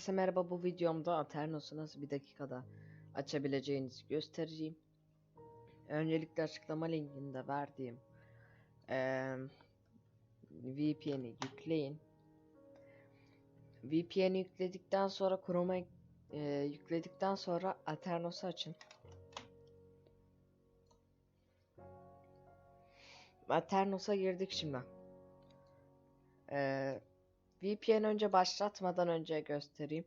Herkese merhaba bu videomda Aternos'u nasıl bir dakikada açabileceğinizi göstereceğim. Öncelikle açıklama linkinde verdiğim eee VPN'i yükleyin. VPN'i yükledikten sonra Chrome'a eee, yükledikten sonra Aternos'u açın. Aternos'a girdik şimdi. VPN önce başlatmadan önce göstereyim.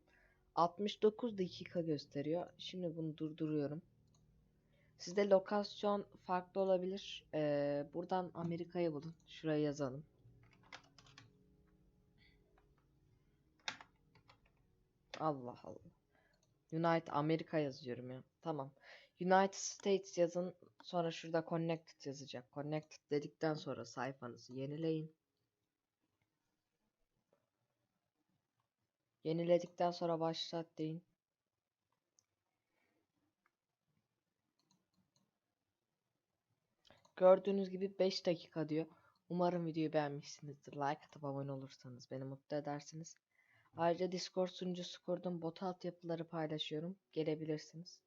69 dakika gösteriyor. Şimdi bunu durduruyorum. Sizde lokasyon farklı olabilir. Ee, buradan Amerika'yı bulun. Şuraya yazalım. Allah Allah. United Amerika yazıyorum ya. Tamam. United States yazın. Sonra şurada Connected yazacak. Connected dedikten sonra sayfanızı yenileyin. Yeniledikten sonra başlat deyin. Gördüğünüz gibi 5 dakika diyor. Umarım videoyu beğenmişsinizdir. Like atıp abone olursanız beni mutlu edersiniz. Ayrıca Discord sunucusu kurdum. Bot altyapıları paylaşıyorum. Gelebilirsiniz.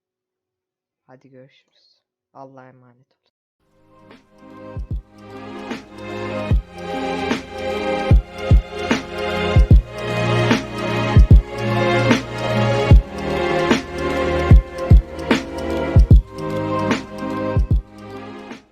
Hadi görüşürüz. Allah'a emanet olun.